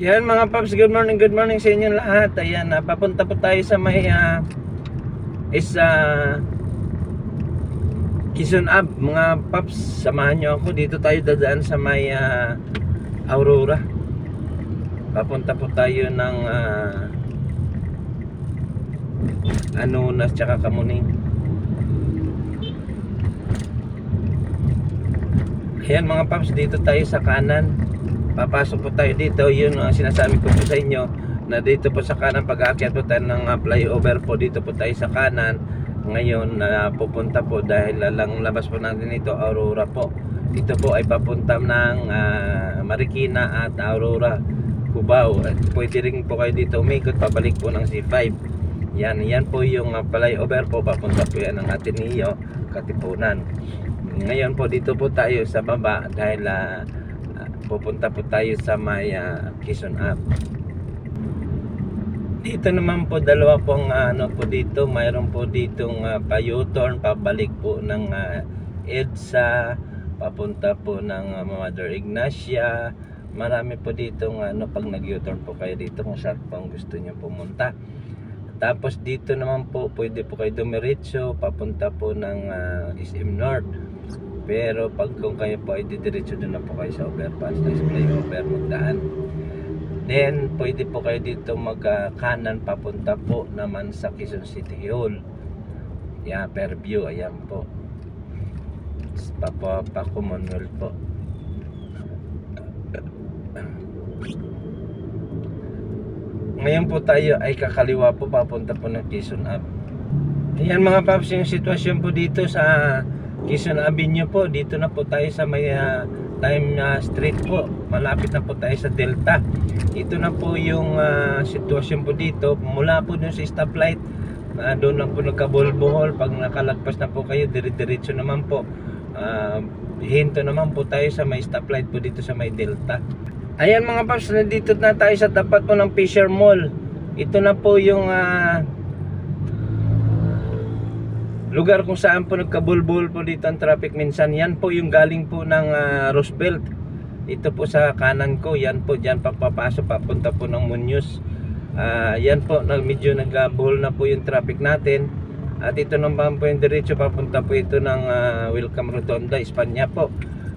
Yan mga paps, good morning, good morning sa inyo lahat. Ayan, ah, papunta po tayo sa may ah, isa Quezon Ab. Mga paps, samahan nyo ako. Dito tayo dadaan sa may ah, Aurora. Papunta po tayo ng ah, Anunas tsaka Kamuning. Ayan mga paps, dito tayo sa kanan. Papasok po tayo dito. Yun ang sinasabi ko po sa inyo na dito po sa kanan pag aakyat po tayo ng ah, flyover po dito po tayo sa kanan. Ngayon na pupunta po dahil lang labas po natin ito Aurora po. Ito po ay papunta ng ah, Marikina at Aurora Cubao. At pwede rin po kayo dito umikot pabalik po ng C5. Yan, yan po yung uh, flyover po papunta po yan ng Ateneo, Katipunan. Ngayon po dito po tayo sa baba dahil ah, ah, pupunta po tayo sa may ah, Quezon Ave. Dito naman po dalawa pong ah, ano po dito, mayroon po ditong uh, pa-U-turn pabalik po ng ah, EDSA, papunta po ng ah, Mother Ignacia. Marami po ditong ano pag nag-U-turn po kayo dito kung saan po ang gusto niyo pumunta. Tapos dito naman po, pwede po kayo dumiretso, papunta po ng ah, SM North. Pero pag kung kayo po ay didiretso doon na po kayo sa overpass, na flyover magdaan. Then, pwede po kayo dito mag-kanan papunta po naman sa Quezon City Hall. Yeah, per view, ayan po. Pa, pa, Commonwealth po. Ngayon po tayo ay kakaliwa po papunta po ng Quezon Ave. Ayan mga paps yung sitwasyon po dito sa Quezon Avenue po. Dito na po tayo sa may ah, Time ah, Street po. Malapit na po tayo sa Delta. Ito na po yung ah, sitwasyon po dito. Mula po dun sa stoplight. ah, doon lang po nagkabolbohol. Pag nakalagpas na po kayo, dire-diretso naman po. Ah, hinto naman po tayo sa may stoplight po dito sa may Delta. Ayan mga paps, nandito na tayo sa tapat po ng Fisher Mall. Ito na po yung ah, lugar kung saan po nagkabulbul po dito ang traffic minsan. Yan po yung galing po ng ah, Roosevelt. Ito po sa kanan ko, yan po dyan papapasok papunta po ng Muñoz. Ah, yan po, nag- medyo nagkabuhol na po yung traffic natin. At ito naman po yung diretso papunta po ito ng ah, Welcome Rotonda, Espanya po.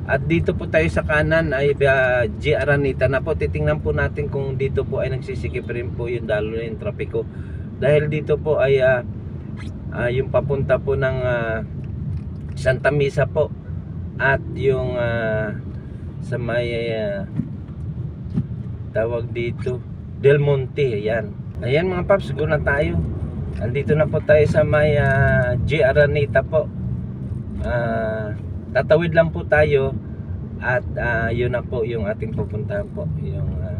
At dito po tayo sa kanan ay uh, G. Aranita na po. Titingnan po natin kung dito po ay nagsisikip rin po yung dalo yung trapiko. Dahil dito po ay ah, ah, yung papunta po ng ah, Santa Misa po at yung ah, sa may ah, tawag dito Del Monte ayan ayan mga paps go na tayo andito na po tayo sa may ah, G. Aranita po Ah, tatawid lang po tayo at ah, yun na po yung ating pupuntahan po yung ah,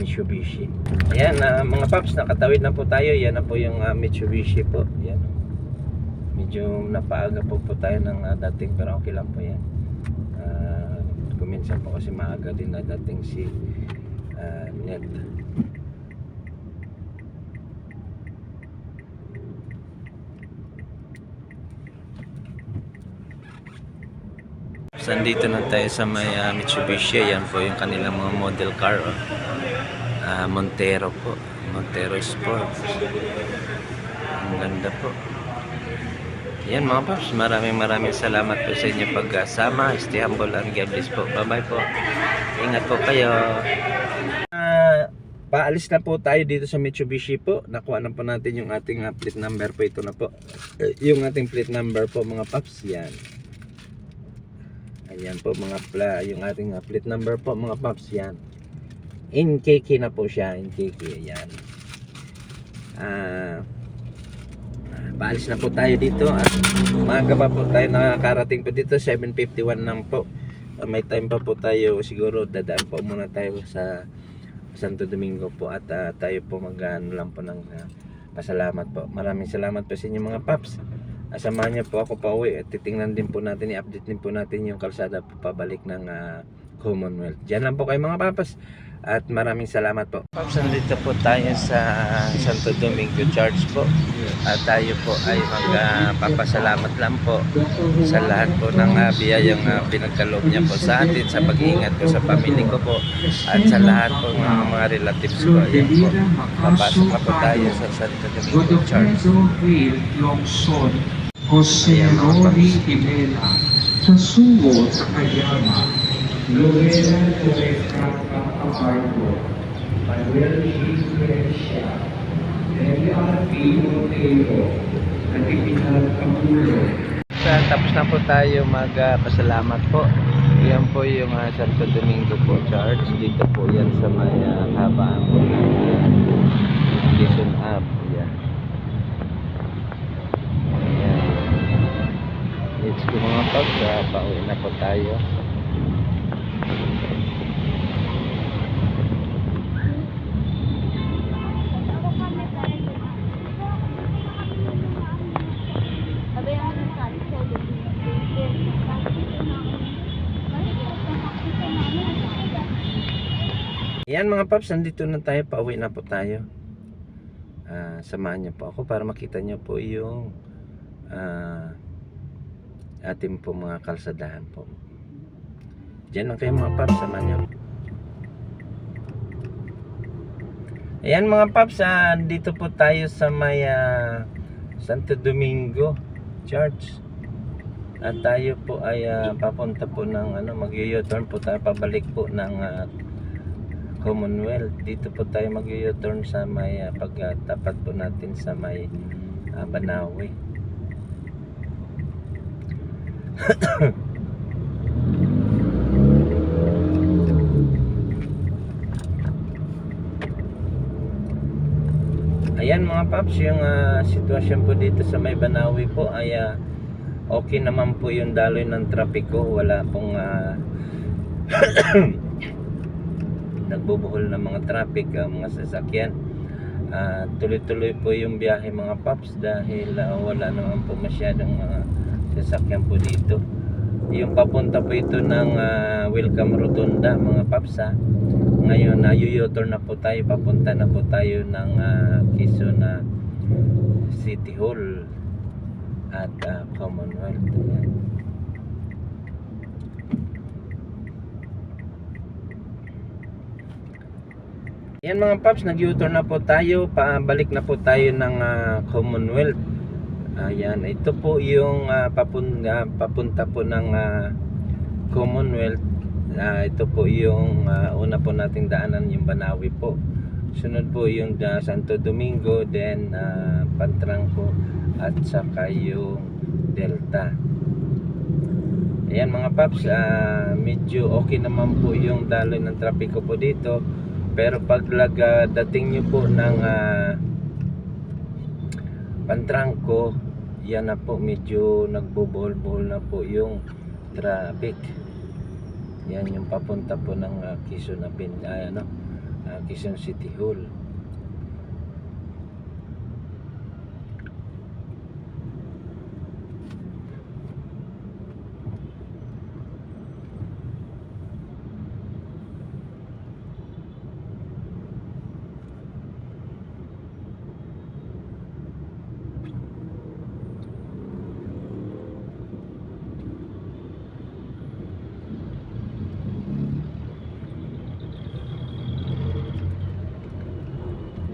Mitsubishi ayan ah, mga paps nakatawid na po tayo yan na po yung ah, Mitsubishi po yan medyo napaaga po po tayo ng ah, dating pero okay lang po yan Ah, kuminsan po kasi maaga din na dating si ah, Net Sandito na tayo sa may ah, Mitsubishi. Yan po yung kanilang mga model car. Oh. Ah, Montero po. Montero Sport. Ang ganda po. Yan mga paps, maraming maraming salamat po sa inyo pagkasama. Stay humble and God bless po. Bye-bye po. Ingat po kayo. Ah, paalis na po tayo dito sa Mitsubishi po. Nakuha na po natin yung ating ah, plate number po. Ito na po. Eh, yung ating plate number po mga paps. Yan. Ayan po mga pla, yung ating uh, plate number po mga paps yan. NKK na po siya, NKK, ayan. Ah, paalis na po tayo dito at maaga pa po tayo nakakarating po dito, 7.51 lang po. Ah, may time pa po tayo, siguro dadaan po muna tayo sa Santo Domingo po at ah, tayo po mag ano lang po ng ah, pasalamat po. Maraming salamat po sa inyo mga paps. Asamahan niyo po ako pa uwi at titingnan din po natin, i-update din po natin yung kalsada po pabalik ng ah, Commonwealth. Diyan lang po kayo mga papas. At maraming salamat po. Pops, nandito po tayo sa Santo Domingo Church po. At tayo po ay magpapasalamat lang po sa lahat po ng uh, biyayang uh, pinagkaloob niya po sa atin sa pag-iingat po sa pamilya ko po at sa lahat po ng mga relatives ko. Ayan po. Papasok na po tayo sa Santo Domingo Church. Jose Ayan, mga Rory paps. Himela, sa Sumo, sa Kayama, Lorena Teresa Camargo, Manuel G. Grecia, Delia P. Otero, Natividad Camulo, Sa tapos na po tayo magpasalamat po. Yan po yung uh, Santo Domingo po Church. Dito po yan sa may uh, habaan po ng uh, Quezon Ave. Yan. Ayan. Mga paps. Uh, pauwi na po tayo. Yan mga paps, nandito na tayo. Pauwi na po tayo. Ah, samahan niyo po ako para makita niyo po yung ah, ating po mga kalsadahan po. Diyan lang kayo mga paps, samahan niyo. Ayan mga paps, ah, dito po tayo sa may ah, Santo Domingo Church. At tayo po ay ah, papunta po ng ano, mag-u-turn po tayo pabalik po ng ah, Commonwealth. Dito po tayo mag-u-turn sa may ah, pagtapat po natin sa may ah, Banawe. Ayan mga paps, yung ah, sitwasyon po dito sa may Banawe po ay ah, okay naman po yung daloy ng trapiko. Wala pong ah, nagbubuhol ng mga traffic, ah, mga sasakyan. Ah, tuloy-tuloy po yung biyahe mga paps dahil ah, wala naman po masyadong mga sasakyan po dito. Yung papunta po ito ng ah, Welcome Rotunda mga paps ha. Ngayon na uh, na po tayo, papunta na po tayo ng uh, Quezon na City Hall at ah, Commonwealth. Ayan. Yan mga paps, nag-U-turn na po tayo, pabalik na po tayo ng ah, Commonwealth. Ayan, ito po yung ah, papun- ah, papunta po ng ah, Commonwealth. Ah, ito po yung ah, una po nating daanan yung Banawi po. Sunod po yung ah, Santo Domingo, then ah, Pantranco at saka yung Delta. Ayan mga paps, ah, medyo okay naman po yung daloy ng trapiko po dito. Pero pag laga dating nyo po ng ah, Pantranco, yan na po medyo nagbobohol-bohol na po yung traffic. Yan yung papunta po ng uh, Quezon ah, ano, ah, Quezon City Hall.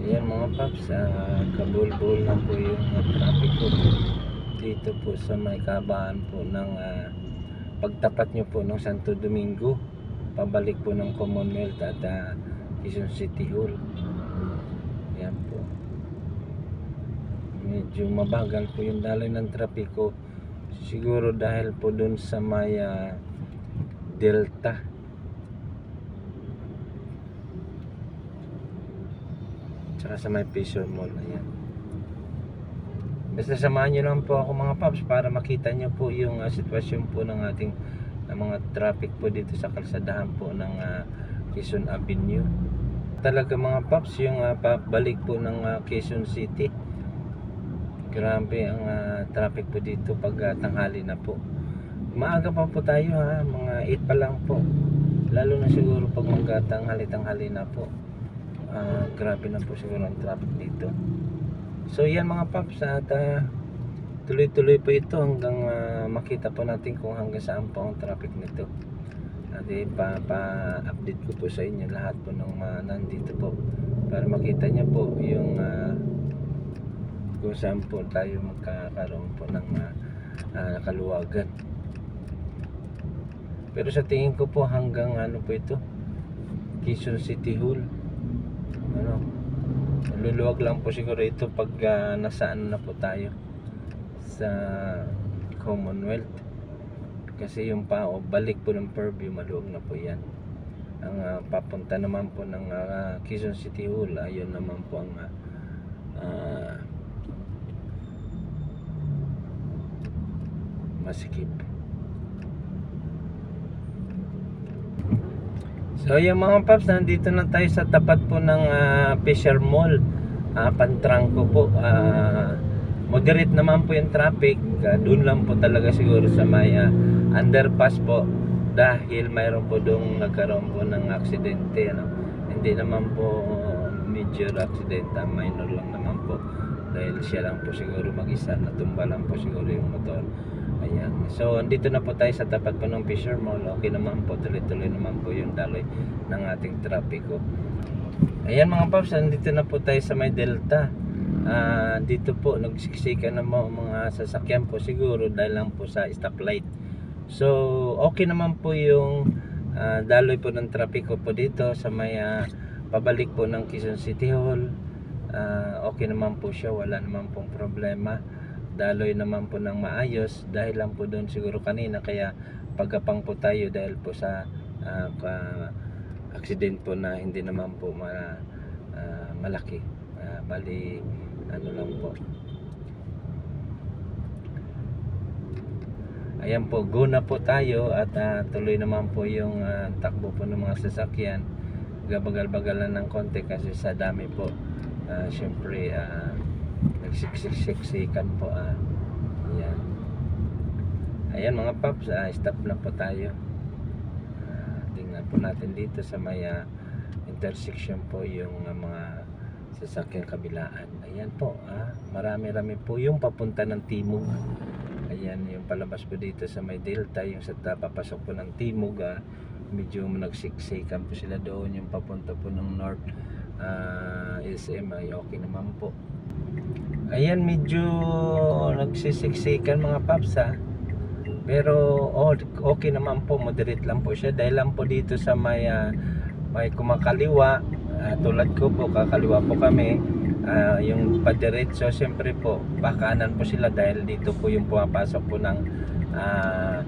Ayan mga paps, ah, kabul-bul na po yung uh, traffic po dito po sa may kabaan po ng ah, pagtapat nyo po ng Santo Domingo pabalik po ng Commonwealth at ah, Quezon City Hall. Ayan po. Medyo mabagal po yung daloy ng trapiko. Siguro dahil po dun sa may ah, Delta tsaka sa may Peso Mall ayan. Basta samahan nyo lang po ako mga paps para makita nyo po yung ah, sitwasyon po ng ating ng mga traffic po dito sa kalsadahan po ng ah, Quezon Avenue. Talaga mga paps yung ah, pabalik po ng ah, Quezon City. Grabe ang ah, traffic po dito pag ah, tanghali na po. Maaga pa po tayo ha mga 8 pa lang po. Lalo na siguro pag magkatang halitang-hali na po Ah, grabe na po siguro ang traffic dito. So yan mga paps at ah, tuloy-tuloy po ito hanggang ah, makita po natin kung hanggang saan po ang traffic nito. At ipa-update ko po sa inyo lahat po ng mga nandito po para makita niyo po yung ah, kung saan po tayo magkakaroon po ng ah, ah, kaluwagan. Pero sa tingin ko po hanggang ano po ito? Quezon City Hall ano luluwag lang po siguro ito pag ah, nasaan na po tayo sa Commonwealth. Kasi yung pa o balik po ng Purview maluwag na po yan. Ang ah, papunta naman po ng ah, Quezon City Hall ayun naman po ang ah, ah, masikip So yung mga paps, nandito na tayo sa tapat po ng ah, Fisher Mall. Ah, Pantrangko po. Ah, moderate naman po yung traffic. Ah, doon lang po talaga siguro sa may ah, underpass po. Dahil mayroon po doon nagkaroon po ng aksidente. Ano? Hindi naman po major accident, minor lang naman po. Dahil siya lang po siguro mag-isa, natumba lang po siguro yung motor. So, andito na po tayo sa tapat po ng Fisher Mall. Okay naman po, tuloy-tuloy naman po yung daloy ng ating trapiko. Ayan mga paps, andito na po tayo sa may Delta. Ah, dito po, nagsiksikan na mo mga sasakyan po siguro dahil lang po sa stoplight. So, okay naman po yung ah, daloy po ng trapiko po dito sa may ah, pabalik po ng Quezon City Hall. Ah, okay naman po siya, wala naman pong problema daloy naman po ng maayos dahil lang po doon siguro kanina. Kaya pagkapang po tayo dahil po sa ah, ka- accident po na hindi naman po ma, ah, malaki. Ah, bali ano lang po. Ayan po go na po tayo at ah, tuloy naman po yung ah, takbo po ng mga sasakyan. Gabagal-bagalan ng konti kasi sa dami po. Ah, syempre ah, nagsiksiksikan po ah. Ayan. Ayan mga paps, ah, stop na po tayo. Ah, tingnan po natin dito sa may ah, intersection po yung ah, mga sasakyan kabilaan. Ayan po, ah, marami-rami po yung papunta ng Timog. Ayan, yung palabas po dito sa may Delta, yung sa papasok po ng Timog, ah, medyo nagsiksikan po sila doon, yung papunta po ng North ah, SM ay okay naman po. Ayan, medyo nagsisiksikan mga paps ha. Pero oh, okay naman po, moderate lang po siya. Dahil lang po dito sa may ah, may kumakaliwa. Ah, tulad ko po, kakaliwa po kami. Ah, yung padiretso, siyempre po bakanan po sila dahil dito po yung pumapasok po ng ah,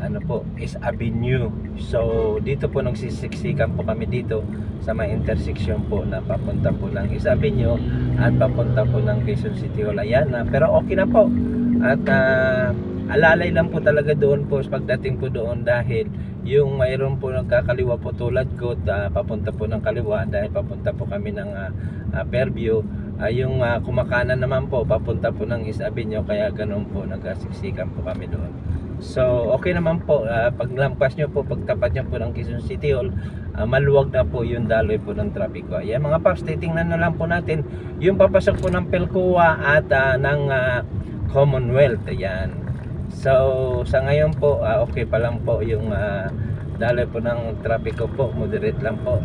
ano po, is Avenue. So, dito po nagsisiksikan po kami dito sa may intersection po na papunta po ng Is Avenue at papunta po ng Quezon City Hall. Ayan na, pero okay na po. At ah, alalay lang po talaga doon po pagdating po doon dahil yung mayroon po nagkakaliwa po tulad ko, ah, papunta po ng kaliwa dahil papunta po kami ng ah, ah, Fairview. Ah, yung ah, kumakanan naman po, papunta po ng Is Avenue, kaya ganun po, nagsiksikan po kami doon. So, okay naman po. Ah, pag lampas nyo po, pagtapat nyo po ng Quezon City Hall, ah, maluwag na po yung daloy po ng trapiko. Ayan mga paps, titingnan na lang po natin yung papasok po ng Pelcoa at ah, ng ah, Commonwealth. Ayan. So, sa ngayon po, ah, okay pa lang po yung ah, daloy po ng trapiko po. Moderate lang po.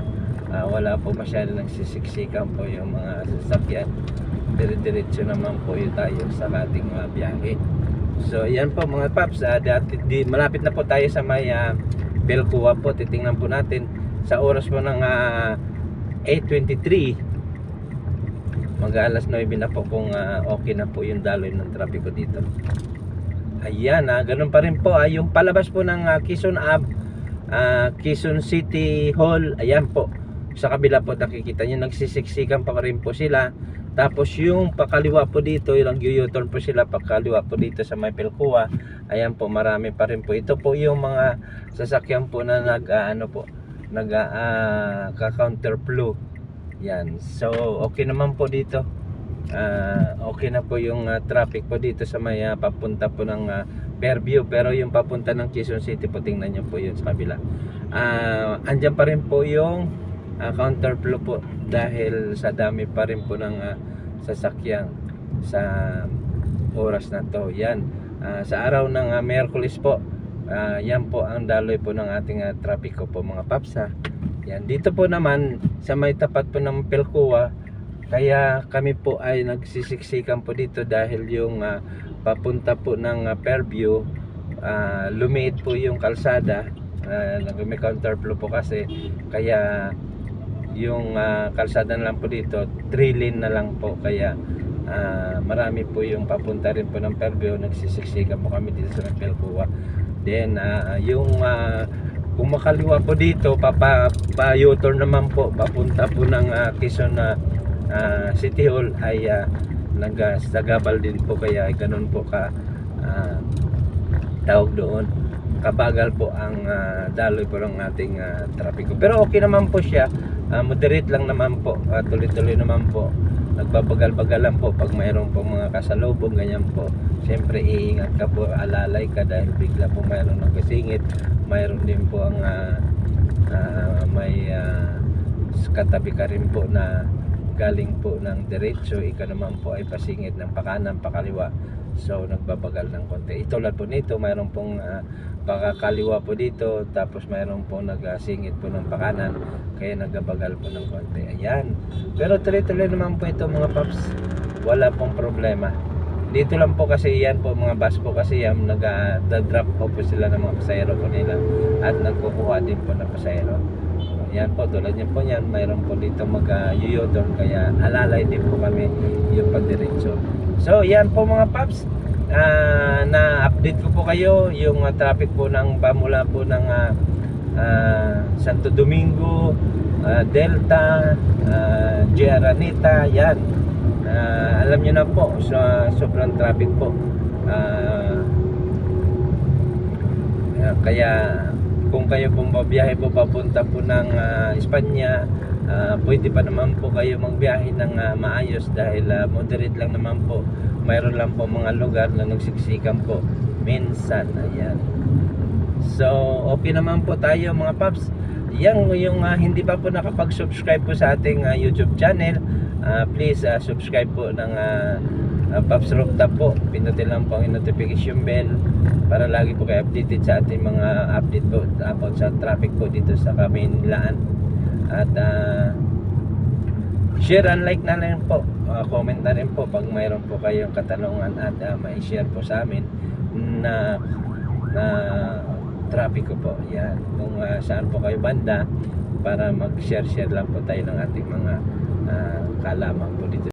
Ah, wala po masyado nagsisiksikan po yung mga sasakyan. Dire-diretso naman po yung tayo sa ating mga biyahe. So, yan po mga paps. Ah, dati, malapit na po tayo sa may uh, Belcoa po. Titingnan po natin sa oras po ng ah, 8.23. Mag alas 9 na po kung ah, okay na po yung daloy ng trapiko dito. Ayan, ah, ganun pa rin po. Ah, yung palabas po ng ah, Quezon Ave, ah, Quezon City Hall, ayan po. Sa kabila po nakikita nyo, nagsisiksikan pa rin po sila. Tapos yung pakaliwa po dito, yung U-turn po sila pakaliwa po dito sa may Pelcoa. Ayan po, marami pa rin po. Ito po yung mga sasakyan po na nag ah, ano po, nag ah, ka-counter flow. Yan. So, okay naman po dito. Ah, okay na po yung ah, traffic po dito sa may ah, papunta po ng ah, Fairview pero yung papunta ng Quezon City po tingnan nyo po yun sa kabila ah andyan pa rin po yung ah, counterflow po dahil sa dami pa rin po ng ah, sasakyan sa oras na to. Yan. Ah, sa araw ng ah, Miyerkules po, ah, yan po ang daloy po ng ating uh, trapiko po mga papsa. Yan. Dito po naman sa may tapat po ng Pelcoa, kaya kami po ay nagsisiksikan po dito dahil yung ah, papunta po ng ah, Fairview, ah, lumiit po yung kalsada. Uh, may counterflow po kasi kaya yung ah, kalsada na lang po dito 3 lane na lang po. Kaya ah, marami po yung papunta rin po ng Fairview. Nagsisiksikan po kami dito sa Pelcoa then ah, yung ah, kung makaliwa po dito papa naman po. Papunta po ng ah, Quezon na ah, City Hall ay uh, nagsagabal din po. Kaya ay ganun po ka ah, tawag doon. Kabagal po ang ah, daloy po ng ating ah, trapiko. Pero okay naman po siya Ah, moderate lang naman po. Ah, tuloy-tuloy naman po. Nagbabagal-bagal lang po pag mayroon po mga kasalubong ganyan po. Siyempre iingat ka po alalay ka dahil bigla po mayroon nagkasingit mayroon din po ang ah, ah, may ah, katabi ka rin po na galing po ng diretso. Ikaw naman po ay pasingit ng pakanan pakaliwa. So nagbabagal ng konti. Itulad po nito mayroon pong ah, pakakaliwa po dito tapos mayroon po nagsingit po ng pakanan kaya nagbabagal po ng konti. Ayan. Pero tuloy-tuloy naman po ito mga paps. Wala pong problema. Dito lang po kasi yan po mga bus po kasi yan nag-drop off po sila ng mga pasahero po nila at nagkukuha din po ng pasahero. Yan po tulad niyan po yan mayroon po dito mag uh, kaya alalay din po kami yung pagdiretso. So yan po mga paps Ah, na-update ko po kayo yung ah, traffic po ng pamula po ng ah, ah, Santo Domingo, ah, Delta, uh, Anita, yan. Ah, alam niyo na po, so, sobrang traffic po. Ah, kaya kung kayo pong babiyahe po papunta po ng ah, Espanya, ah, pwede pa naman po kayo magbiyahe ng ah, maayos dahil ah, moderate lang naman po. Mayroon lang po mga lugar na nagsiksikan po minsan ayan. So okay naman po tayo mga paps. Yan yung ah, hindi pa po nakapag-subscribe po sa ating ah, YouTube channel. Ah, please ah, subscribe po ng ah, ah, Paps Rooftop po. Pinutin lang po ang notification bell para lagi po kayo updated sa ating mga update po about sa traffic po dito sa Kaminlaan at ah, share and like na lang po. Uh, comment na rin po pag mayroon po kayong katanungan at uh, may share po sa amin na na traffic ko po. Yan. Kung uh, saan po kayo banda para mag share share lang po tayo ng ating mga uh, kalaman po dito